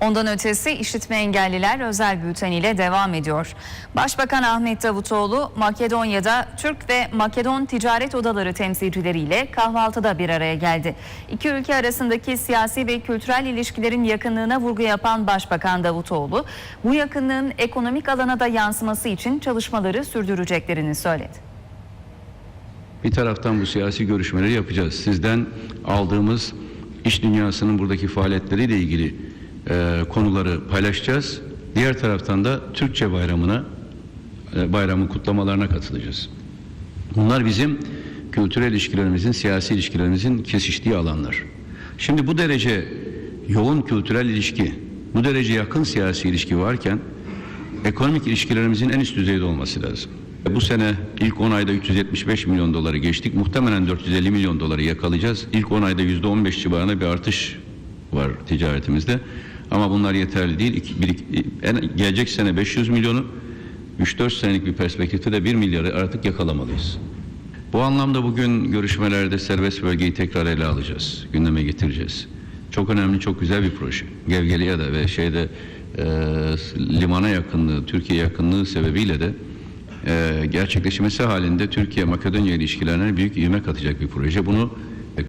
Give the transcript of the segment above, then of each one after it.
Ondan ötesi işitme engelliler özel bülteniyle devam ediyor. Başbakan Ahmet Davutoğlu Makedonya'da Türk ve Makedon ticaret odaları temsilcileriyle kahvaltıda bir araya geldi. İki ülke arasındaki siyasi ve kültürel ilişkilerin yakınlığına vurgu yapan Başbakan Davutoğlu, bu yakınlığın ekonomik alana da yansıması için çalışmaları sürdüreceklerini söyledi. Bir taraftan bu siyasi görüşmeleri yapacağız. Sizden aldığımız iş dünyasının buradaki faaliyetleriyle ilgili e, konuları paylaşacağız. Diğer taraftan da Türkçe bayramına, e, bayramın kutlamalarına katılacağız. Bunlar bizim kültürel ilişkilerimizin, siyasi ilişkilerimizin kesiştiği alanlar. Şimdi bu derece yoğun kültürel ilişki, bu derece yakın siyasi ilişki varken ekonomik ilişkilerimizin en üst düzeyde olması lazım. Bu sene ilk 10 ayda 375 milyon doları geçtik. Muhtemelen 450 milyon doları yakalayacağız. İlk 10 ayda %15 civarında bir artış var ticaretimizde. Ama bunlar yeterli değil. İki- bir- en, gelecek sene 500 milyonu, 3-4 senelik bir perspektifte de 1 milyarı artık yakalamalıyız. Bu anlamda bugün görüşmelerde serbest bölgeyi tekrar ele alacağız. Gündeme getireceğiz. Çok önemli, çok güzel bir proje. Gevgeli'ye ve şeyde e, limana yakınlığı, Türkiye yakınlığı sebebiyle de e, gerçekleşmesi halinde Türkiye-Makedonya ilişkilerine büyük ivme katacak bir proje. Bunu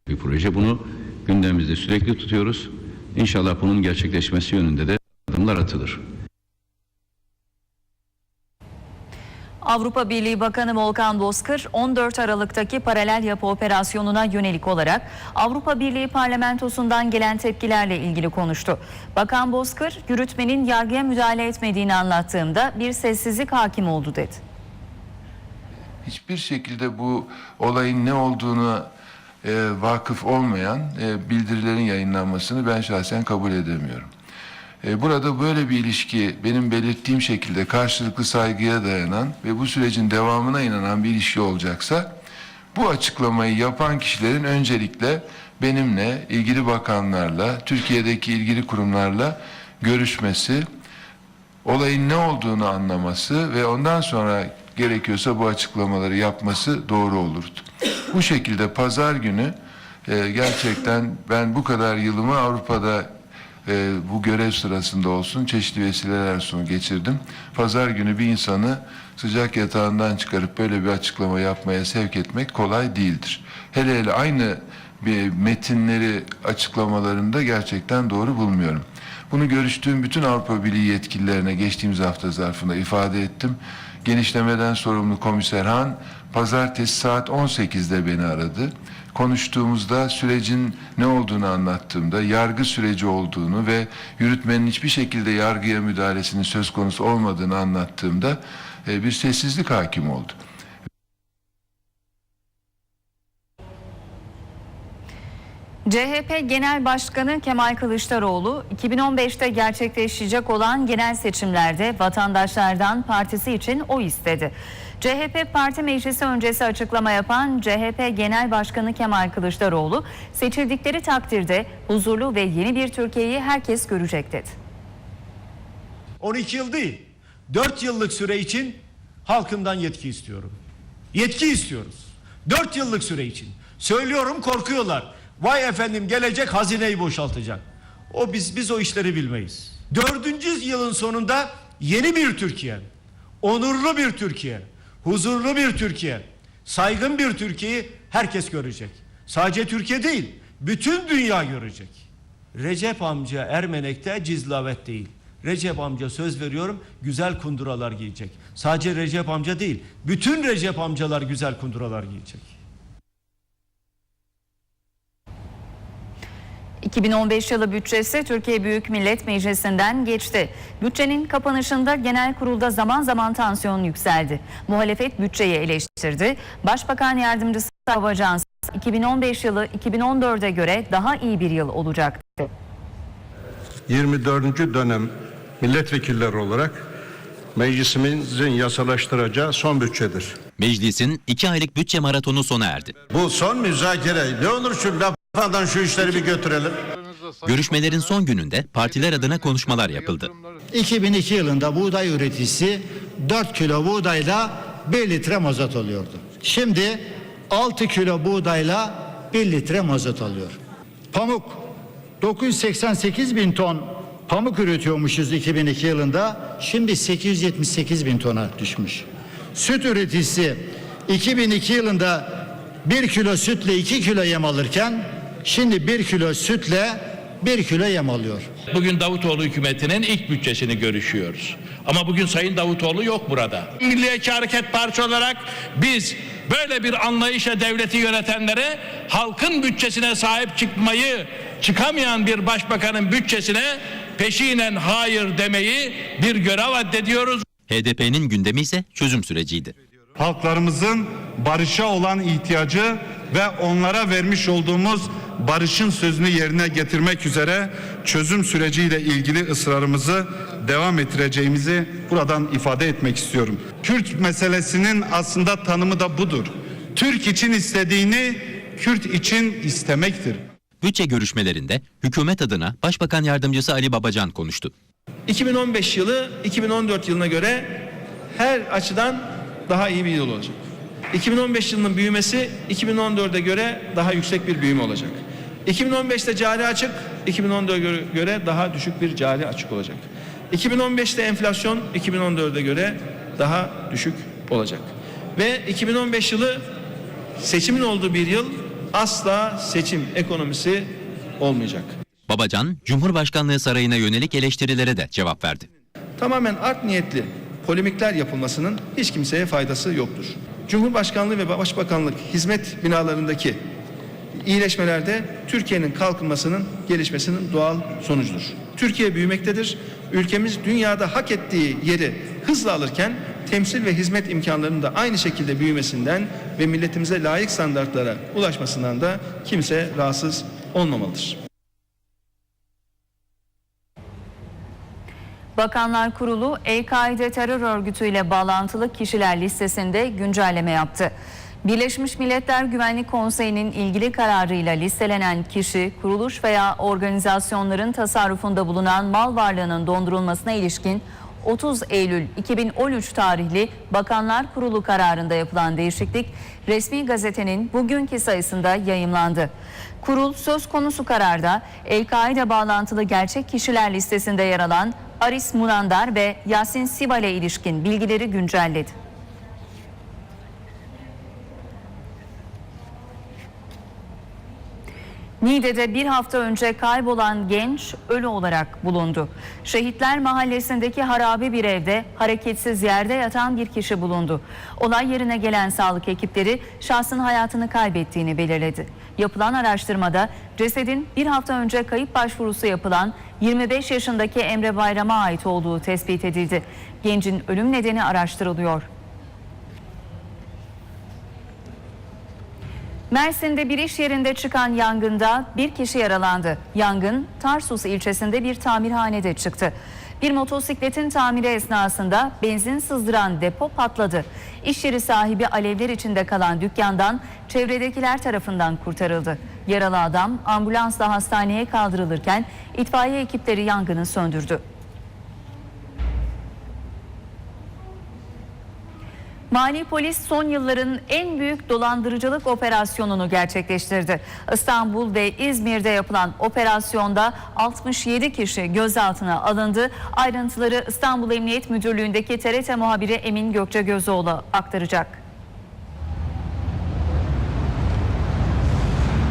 bir proje. Bunu gündemimizde sürekli tutuyoruz. İnşallah bunun gerçekleşmesi yönünde de adımlar atılır. Avrupa Birliği Bakanı Volkan Bozkır 14 Aralık'taki paralel yapı operasyonuna yönelik olarak Avrupa Birliği parlamentosundan gelen tepkilerle ilgili konuştu. Bakan Bozkır, yürütmenin yargıya müdahale etmediğini anlattığımda bir sessizlik hakim oldu dedi. hiçbir şekilde bu olayın ne olduğunu e, vakıf olmayan e, bildirilerin yayınlanmasını ben şahsen kabul edemiyorum. E, burada böyle bir ilişki benim belirttiğim şekilde karşılıklı saygıya dayanan ve bu sürecin devamına inanan bir ilişki olacaksa bu açıklamayı yapan kişilerin öncelikle benimle, ilgili bakanlarla, Türkiye'deki ilgili kurumlarla görüşmesi, olayın ne olduğunu anlaması ve ondan sonra gerekiyorsa bu açıklamaları yapması doğru olurdu. Bu şekilde pazar günü e, gerçekten ben bu kadar yılımı Avrupa'da e, bu görev sırasında olsun çeşitli vesileler sonu geçirdim. Pazar günü bir insanı sıcak yatağından çıkarıp böyle bir açıklama yapmaya sevk etmek kolay değildir. Hele hele aynı bir metinleri açıklamalarında gerçekten doğru bulmuyorum. Bunu görüştüğüm bütün Avrupa Birliği yetkililerine geçtiğimiz hafta zarfında ifade ettim. Genişlemeden sorumlu komiser Han pazartesi saat 18'de beni aradı. Konuştuğumuzda sürecin ne olduğunu anlattığımda yargı süreci olduğunu ve yürütmenin hiçbir şekilde yargıya müdahalesinin söz konusu olmadığını anlattığımda e, bir sessizlik hakim oldu. CHP Genel Başkanı Kemal Kılıçdaroğlu 2015'te gerçekleşecek olan genel seçimlerde vatandaşlardan partisi için oy istedi. CHP Parti Meclisi öncesi açıklama yapan CHP Genel Başkanı Kemal Kılıçdaroğlu seçildikleri takdirde huzurlu ve yeni bir Türkiye'yi herkes görecek dedi. 12 yıl değil. 4 yıllık süre için halkımdan yetki istiyorum. Yetki istiyoruz. 4 yıllık süre için. Söylüyorum korkuyorlar. Vay efendim gelecek hazineyi boşaltacak. O biz biz o işleri bilmeyiz. Dördüncü yılın sonunda yeni bir Türkiye, onurlu bir Türkiye, huzurlu bir Türkiye, saygın bir Türkiye'yi herkes görecek. Sadece Türkiye değil, bütün dünya görecek. Recep amca Ermenek'te cizlavet değil. Recep amca söz veriyorum güzel kunduralar giyecek. Sadece Recep amca değil, bütün Recep amcalar güzel kunduralar giyecek. 2015 yılı bütçesi Türkiye Büyük Millet Meclisi'nden geçti. Bütçenin kapanışında genel kurulda zaman zaman tansiyon yükseldi. Muhalefet bütçeyi eleştirdi. Başbakan Yardımcısı Babacan 2015 yılı 2014'e göre daha iyi bir yıl olacak dedi. 24. dönem milletvekilleri olarak meclisimizin yasalaştıracağı son bütçedir. Meclisin iki aylık bütçe maratonu sona erdi. Bu son müzakere. Ne olur şu lafından şu işleri bir götürelim. Görüşmelerin son gününde partiler adına konuşmalar yapıldı. 2002 yılında buğday üreticisi 4 kilo buğdayla 1 litre mazot alıyordu. Şimdi 6 kilo buğdayla 1 litre mazot alıyor. Pamuk 988 bin ton Pamuk üretiyormuşuz 2002 yılında. Şimdi 878 bin tona düşmüş. Süt üreticisi 2002 yılında 1 kilo sütle 2 kilo yem alırken şimdi 1 kilo sütle 1 kilo yem alıyor. Bugün Davutoğlu hükümetinin ilk bütçesini görüşüyoruz. Ama bugün Sayın Davutoğlu yok burada. Milliyetçi Hareket Partisi olarak biz böyle bir anlayışla devleti yönetenlere halkın bütçesine sahip çıkmayı çıkamayan bir başbakanın bütçesine peşinen hayır demeyi bir görev addediyoruz. HDP'nin gündemi ise çözüm süreciydi. Halklarımızın barışa olan ihtiyacı ve onlara vermiş olduğumuz barışın sözünü yerine getirmek üzere çözüm süreciyle ilgili ısrarımızı devam ettireceğimizi buradan ifade etmek istiyorum. Kürt meselesinin aslında tanımı da budur. Türk için istediğini Kürt için istemektir. Bütçe görüşmelerinde hükümet adına Başbakan Yardımcısı Ali Babacan konuştu. 2015 yılı 2014 yılına göre her açıdan daha iyi bir yıl olacak. 2015 yılının büyümesi 2014'e göre daha yüksek bir büyüme olacak. 2015'te cari açık 2014'e göre- daha düşük bir cari açık olacak. 2015'te enflasyon 2014'e göre daha düşük olacak. Ve 2015 yılı seçimin olduğu bir yıl asla seçim ekonomisi olmayacak. Babacan, Cumhurbaşkanlığı sarayına yönelik eleştirilere de cevap verdi. tamamen art niyetli polemikler yapılmasının hiç kimseye faydası yoktur. Cumhurbaşkanlığı ve Başbakanlık hizmet binalarındaki iyileşmelerde Türkiye'nin kalkınmasının gelişmesinin doğal sonucudur. Türkiye büyümektedir. Ülkemiz dünyada hak ettiği yeri hızla alırken temsil ve hizmet imkanlarının da aynı şekilde büyümesinden ve milletimize layık standartlara ulaşmasından da kimse rahatsız olmamalıdır. Bakanlar Kurulu El-Kaide terör örgütüyle bağlantılı kişiler listesinde güncelleme yaptı. Birleşmiş Milletler Güvenlik Konseyi'nin ilgili kararıyla listelenen kişi, kuruluş veya organizasyonların tasarrufunda bulunan mal varlığının dondurulmasına ilişkin 30 Eylül 2013 tarihli Bakanlar Kurulu kararında yapılan değişiklik resmi gazetenin bugünkü sayısında yayımlandı. Kurul söz konusu kararda El-Kaide bağlantılı gerçek kişiler listesinde yer alan Aris Munandar ve Yasin Sibal'e ilişkin bilgileri güncelledi. Niğde'de bir hafta önce kaybolan genç ölü olarak bulundu. Şehitler Mahallesi'ndeki harabe bir evde hareketsiz yerde yatan bir kişi bulundu. Olay yerine gelen sağlık ekipleri şahsın hayatını kaybettiğini belirledi. Yapılan araştırmada cesedin bir hafta önce kayıp başvurusu yapılan 25 yaşındaki Emre Bayram'a ait olduğu tespit edildi. Gencin ölüm nedeni araştırılıyor. Mersin'de bir iş yerinde çıkan yangında bir kişi yaralandı. Yangın Tarsus ilçesinde bir tamirhanede çıktı. Bir motosikletin tamiri esnasında benzin sızdıran depo patladı. İş yeri sahibi alevler içinde kalan dükkandan çevredekiler tarafından kurtarıldı. Yaralı adam ambulansla hastaneye kaldırılırken itfaiye ekipleri yangını söndürdü. Mali polis son yılların en büyük dolandırıcılık operasyonunu gerçekleştirdi. İstanbul ve İzmir'de yapılan operasyonda 67 kişi gözaltına alındı. Ayrıntıları İstanbul Emniyet Müdürlüğü'ndeki TRT muhabiri Emin Gökçe Gözoğlu aktaracak.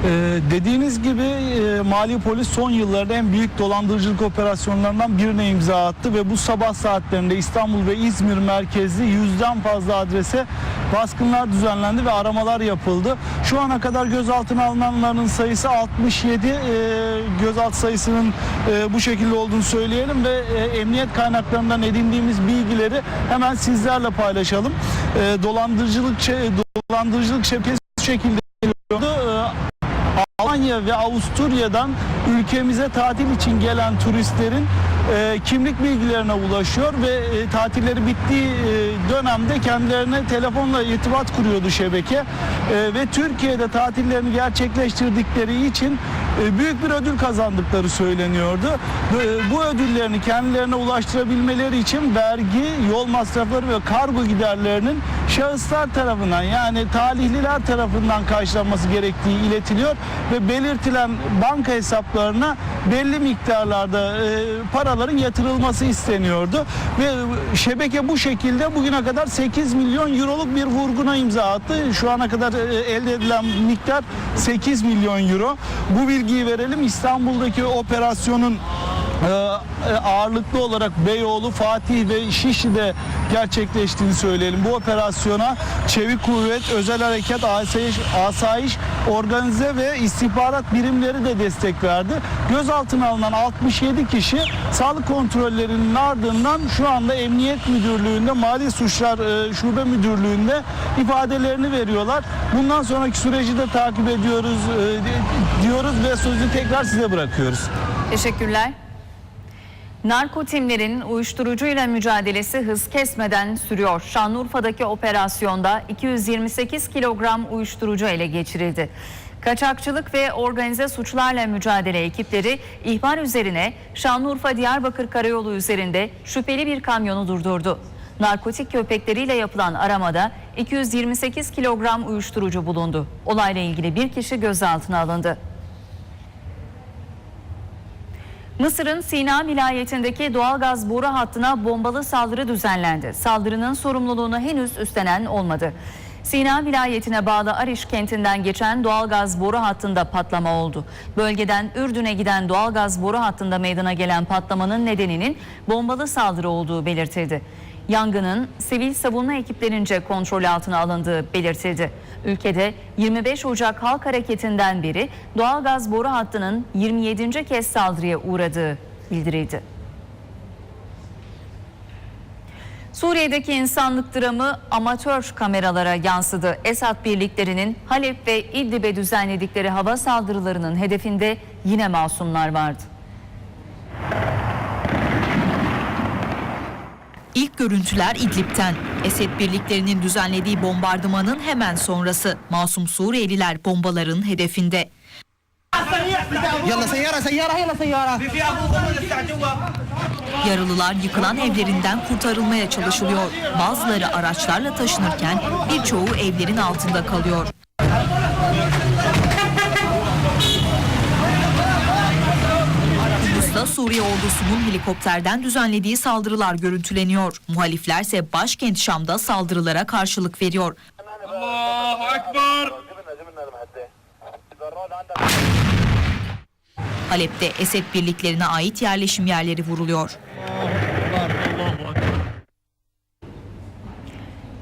Ee, dediğiniz gibi e, Mali Polis son yıllarda en büyük dolandırıcılık operasyonlarından birine imza attı ve bu sabah saatlerinde İstanbul ve İzmir merkezli yüzden fazla adrese baskınlar düzenlendi ve aramalar yapıldı. Şu ana kadar gözaltına alınanların sayısı 67. Ee, gözaltı sayısının e, bu şekilde olduğunu söyleyelim ve e, emniyet kaynaklarından edindiğimiz bilgileri hemen sizlerle paylaşalım. Ee, dolandırıcılık dolandırıcılık şebekesi şekilde Almanya ve Avusturya'dan ülkemize tatil için gelen turistlerin e, kimlik bilgilerine ulaşıyor ve e, tatilleri bittiği e, dönemde kendilerine telefonla irtibat kuruyordu şebeke E, ve Türkiye'de tatillerini gerçekleştirdikleri için e, büyük bir ödül kazandıkları söyleniyordu. Bu- Bu ödüllerini kendilerine ulaştırabilmeleri için vergi, yol masrafları ve kargo giderlerinin şahıslar tarafından yani talihliler tarafından karşılanması gerektiği iletiliyor ve belirtilen banka hesaplarına belli miktarlarda e, paraların yatırılması isteniyordu ve şebeke bu şekilde bugüne kadar 8 milyon euroluk bir vurguna imza attı. Şu ana kadar e, elde edilen miktar 8 milyon euro. Bu bilgiyi verelim. İstanbul'daki operasyonun ağırlıklı olarak Beyoğlu, Fatih ve Şişli'de gerçekleştiğini söyleyelim. Bu operasyona Çevik Kuvvet, Özel Harekat, Asayiş, Asayiş organize ve istihbarat birimleri de destek verdi. Gözaltına alınan 67 kişi sağlık kontrollerinin ardından şu anda Emniyet Müdürlüğü'nde, Mali Suçlar e, Şube Müdürlüğü'nde ifadelerini veriyorlar. Bundan sonraki süreci de takip ediyoruz e, diyoruz ve sözü tekrar size bırakıyoruz. Teşekkürler. Narko timlerin uyuşturucuyla mücadelesi hız kesmeden sürüyor. Şanlıurfa'daki operasyonda 228 kilogram uyuşturucu ele geçirildi. Kaçakçılık ve organize suçlarla mücadele ekipleri ihbar üzerine Şanlıurfa Diyarbakır Karayolu üzerinde şüpheli bir kamyonu durdurdu. Narkotik köpekleriyle yapılan aramada 228 kilogram uyuşturucu bulundu. Olayla ilgili bir kişi gözaltına alındı. Mısır'ın Sina vilayetindeki doğalgaz boru hattına bombalı saldırı düzenlendi. Saldırının sorumluluğunu henüz üstlenen olmadı. Sina vilayetine bağlı Ariş kentinden geçen doğalgaz boru hattında patlama oldu. Bölgeden Ürdün'e giden doğalgaz boru hattında meydana gelen patlamanın nedeninin bombalı saldırı olduğu belirtildi. Yangının sivil savunma ekiplerince kontrol altına alındığı belirtildi. Ülkede 25 Ocak Halk Hareketi'nden beri doğalgaz boru hattının 27. kez saldırıya uğradığı bildirildi. Suriye'deki insanlık dramı amatör kameralara yansıdı. Esad birliklerinin Halep ve İdlib'e düzenledikleri hava saldırılarının hedefinde yine masumlar vardı. İlk görüntüler İdlib'ten. Esed birliklerinin düzenlediği bombardımanın hemen sonrası. Masum Suriyeliler bombaların hedefinde. Yaralılar yıkılan evlerinden kurtarılmaya çalışılıyor. Bazıları araçlarla taşınırken birçoğu evlerin altında kalıyor. Kudüs'te Suriye ordusunun helikopterden düzenlediği saldırılar görüntüleniyor. Muhalifler ise başkent Şam'da saldırılara karşılık veriyor. Halep'te Esed birliklerine ait yerleşim yerleri vuruluyor.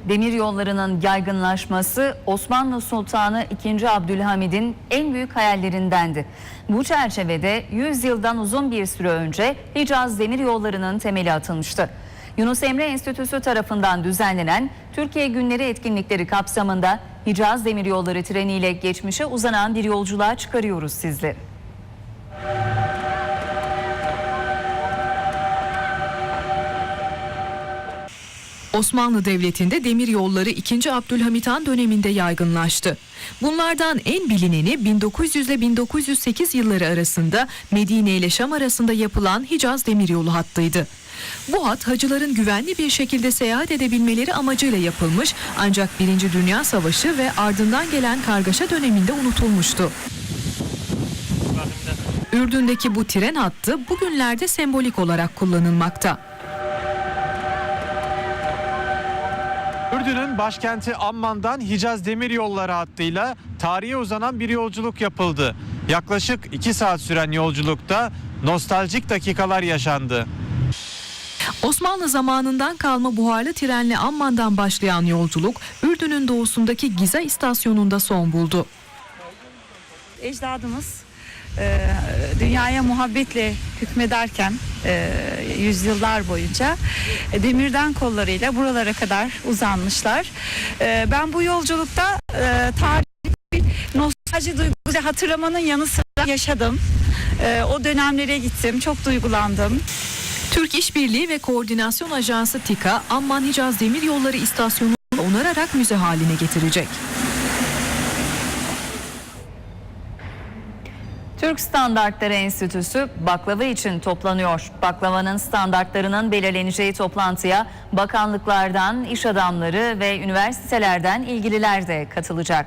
Demir yollarının yaygınlaşması Osmanlı Sultanı II. Abdülhamid'in en büyük hayallerindendi. Bu çerçevede 100 yıldan uzun bir süre önce Hicaz Demir Yolları'nın temeli atılmıştı. Yunus Emre Enstitüsü tarafından düzenlenen Türkiye Günleri etkinlikleri kapsamında Hicaz Demir Yolları treniyle geçmişe uzanan bir yolculuğa çıkarıyoruz sizleri. Osmanlı Devleti'nde demir yolları 2. Abdülhamit Han döneminde yaygınlaştı. Bunlardan en bilineni 1900 ile 1908 yılları arasında Medine ile Şam arasında yapılan Hicaz Demiryolu hattıydı. Bu hat hacıların güvenli bir şekilde seyahat edebilmeleri amacıyla yapılmış ancak 1. Dünya Savaşı ve ardından gelen kargaşa döneminde unutulmuştu. Ürdün'deki bu tren hattı bugünlerde sembolik olarak kullanılmakta. Ürdün'ün başkenti Amman'dan Hicaz Demiryolları hattıyla tarihe uzanan bir yolculuk yapıldı. Yaklaşık 2 saat süren yolculukta nostaljik dakikalar yaşandı. Osmanlı zamanından kalma buharlı trenle Amman'dan başlayan yolculuk Ürdün'ün doğusundaki Giza istasyonunda son buldu. ecdadımız e, dünyaya muhabbetle hükmederken e, yüzyıllar boyunca e, demirden kollarıyla buralara kadar uzanmışlar. E, ben bu yolculukta e, tarihi nostalji duygusu hatırlamanın yanı sıra yaşadım. E, o dönemlere gittim, çok duygulandım. Türk İşbirliği ve Koordinasyon Ajansı TİKA Amman Hicaz Demiryolları istasyonunu onararak müze haline getirecek. Türk Standartları Enstitüsü baklava için toplanıyor. Baklavanın standartlarının belirleneceği toplantıya bakanlıklardan, iş adamları ve üniversitelerden ilgililer de katılacak.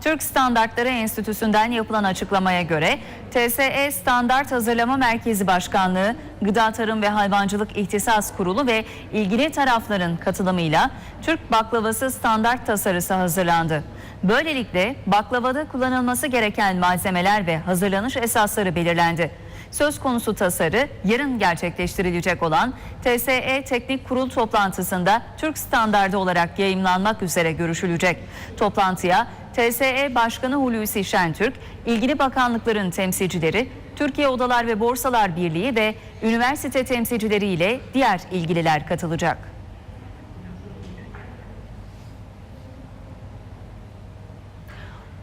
Türk Standartları Enstitüsü'nden yapılan açıklamaya göre TSE Standart Hazırlama Merkezi Başkanlığı, Gıda Tarım ve Hayvancılık İhtisas Kurulu ve ilgili tarafların katılımıyla Türk baklavası standart tasarısı hazırlandı. Böylelikle baklavada kullanılması gereken malzemeler ve hazırlanış esasları belirlendi. Söz konusu tasarı yarın gerçekleştirilecek olan TSE Teknik Kurul toplantısında Türk standardı olarak yayımlanmak üzere görüşülecek. Toplantıya TSE Başkanı Hulusi Şentürk, ilgili bakanlıkların temsilcileri, Türkiye Odalar ve Borsalar Birliği ve üniversite temsilcileriyle diğer ilgililer katılacak.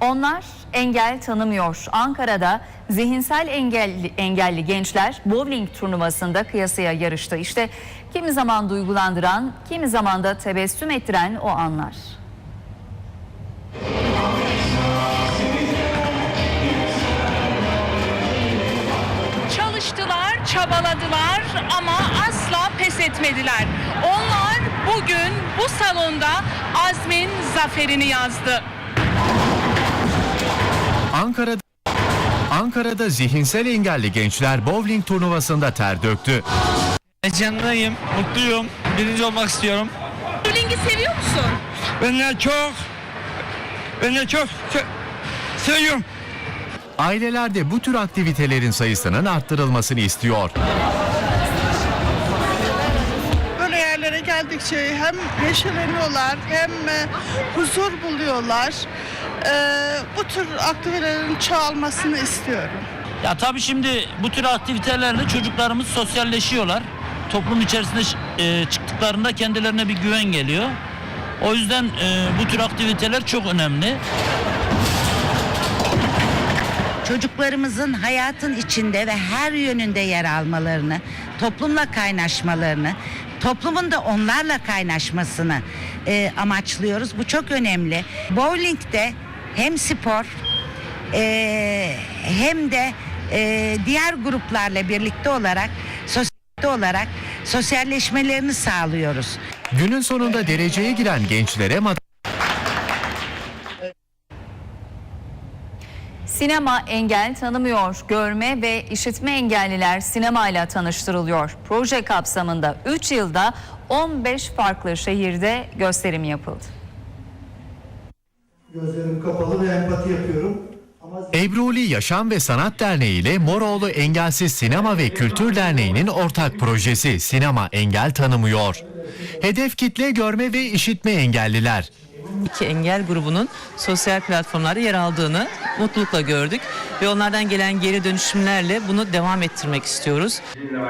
Onlar engel tanımıyor. Ankara'da zihinsel engelli, engelli gençler bowling turnuvasında kıyasıya yarıştı. İşte kimi zaman duygulandıran, kimi zaman da tebessüm ettiren o anlar. Çalıştılar, çabaladılar ama asla pes etmediler. Onlar bugün bu salonda azmin zaferini yazdı. Ankara'da Ankara'da zihinsel engelli gençler bowling turnuvasında ter döktü. Heyecanlıyım, mutluyum. Birinci olmak istiyorum. Bowling'i seviyor musun? Ben de çok, ben de çok seviyorum. Aileler de bu tür aktivitelerin sayısının arttırılmasını istiyor. Böyle yerlere geldikçe hem neşeleniyorlar hem e, huzur buluyorlar. Ee, bu tür aktivitelerin çoğalmasını istiyorum. Ya tabii şimdi bu tür aktivitelerle çocuklarımız sosyalleşiyorlar. Toplum içerisinde e, çıktıklarında kendilerine bir güven geliyor. O yüzden e, bu tür aktiviteler çok önemli. Çocuklarımızın hayatın içinde ve her yönünde yer almalarını, toplumla kaynaşmalarını, toplumun da onlarla kaynaşmasını e, amaçlıyoruz. Bu çok önemli. Bowling'de hem spor e, hem de e, diğer gruplarla birlikte olarak sosyal olarak sosyalleşmelerini sağlıyoruz. Günün sonunda dereceye giren gençlere madalya Sinema engel tanımıyor. Görme ve işitme engelliler sinemayla tanıştırılıyor. Proje kapsamında 3 yılda 15 farklı şehirde gösterim yapıldı. Gözlerim kapalı ve empati yapıyorum. Ebruli Yaşam ve Sanat Derneği ile Moroğlu Engelsiz Sinema ve Kültür Derneği'nin ortak projesi Sinema Engel Tanımıyor. Hedef kitle görme ve işitme engelliler. İki engel grubunun sosyal platformlarda yer aldığını mutlulukla gördük ve onlardan gelen geri dönüşümlerle bunu devam ettirmek istiyoruz.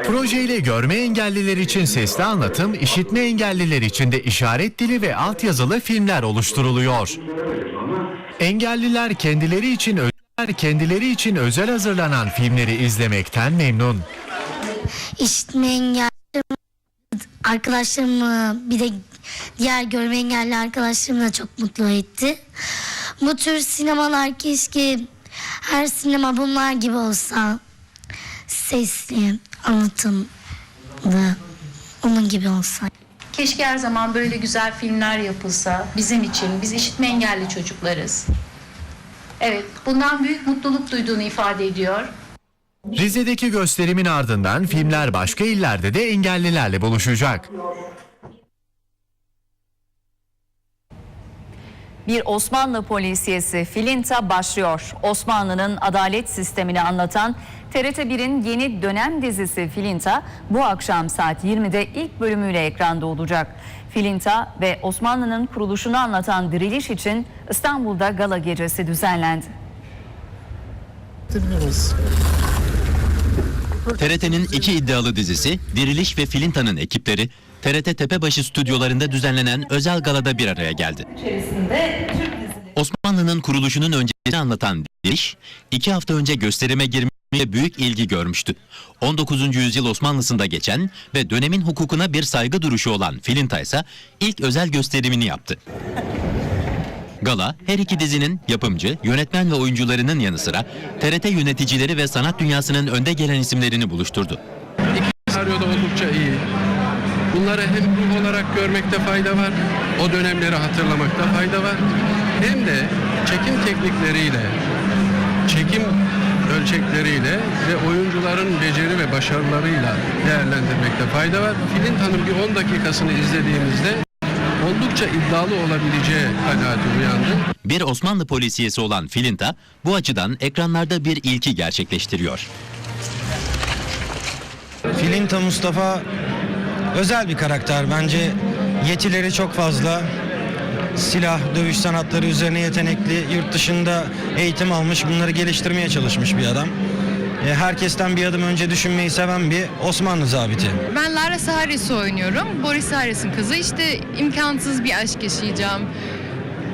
Projeyle görme engelliler için sesli anlatım, işitme engelliler için de işaret dili ve altyazılı filmler oluşturuluyor. Engelliler kendileri için kendileri için özel hazırlanan filmleri izlemekten memnun. İşitme engelli arkadaşlarımı bir de diğer görme engelli arkadaşlarımı da çok mutlu etti. Bu tür sinemalar keşke her sinema bunlar gibi olsa. Sesli, anlatımlı, onun gibi olsa. Keşke her zaman böyle güzel filmler yapılsa bizim için. Biz işitme engelli çocuklarız. Evet, bundan büyük mutluluk duyduğunu ifade ediyor. Rize'deki gösterimin ardından filmler başka illerde de engellilerle buluşacak. Bir Osmanlı polisiyesi Filinta başlıyor. Osmanlı'nın adalet sistemini anlatan TRT1'in yeni dönem dizisi Filinta bu akşam saat 20'de ilk bölümüyle ekranda olacak. Filinta ve Osmanlı'nın kuruluşunu anlatan diriliş için İstanbul'da gala gecesi düzenlendi. TRT'nin iki iddialı dizisi Diriliş ve Filinta'nın ekipleri TRT Tepebaşı stüdyolarında düzenlenen özel galada bir araya geldi. Osmanlı'nın kuruluşunun öncesini anlatan Diriliş, iki hafta önce gösterime girmiş ve büyük ilgi görmüştü. 19. yüzyıl Osmanlısında geçen ve dönemin hukukuna bir saygı duruşu olan Filinta ise ilk özel gösterimini yaptı. Gala her iki dizinin yapımcı, yönetmen ve oyuncularının yanı sıra TRT yöneticileri ve sanat dünyasının önde gelen isimlerini buluşturdu. Bunları hem ruh olarak görmekte fayda var, o dönemleri hatırlamakta fayda var. Hem de çekim teknikleriyle, çekim ölçekleriyle ve oyuncuların beceri ve başarılarıyla değerlendirmekte fayda var. Filinta'nın bir 10 dakikasını izlediğimizde oldukça iddialı olabileceği kanaati uyandı. Bir Osmanlı polisiyesi olan Filinta bu açıdan ekranlarda bir ilki gerçekleştiriyor. Filinta Mustafa özel bir karakter. Bence yetileri çok fazla. Silah, dövüş sanatları üzerine yetenekli, yurt dışında eğitim almış, bunları geliştirmeye çalışmış bir adam. E, Herkesten bir adım önce düşünmeyi seven bir Osmanlı zabiti. Ben Lara Saharis'i oynuyorum. Boris Saharis'in kızı. İşte imkansız bir aşk yaşayacağım.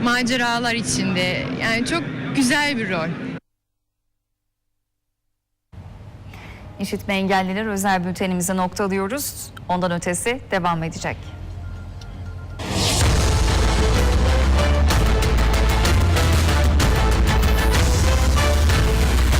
Maceralar içinde. Yani çok güzel bir rol. İşitme engelliler özel bültenimizi noktalıyoruz. Ondan ötesi devam edecek.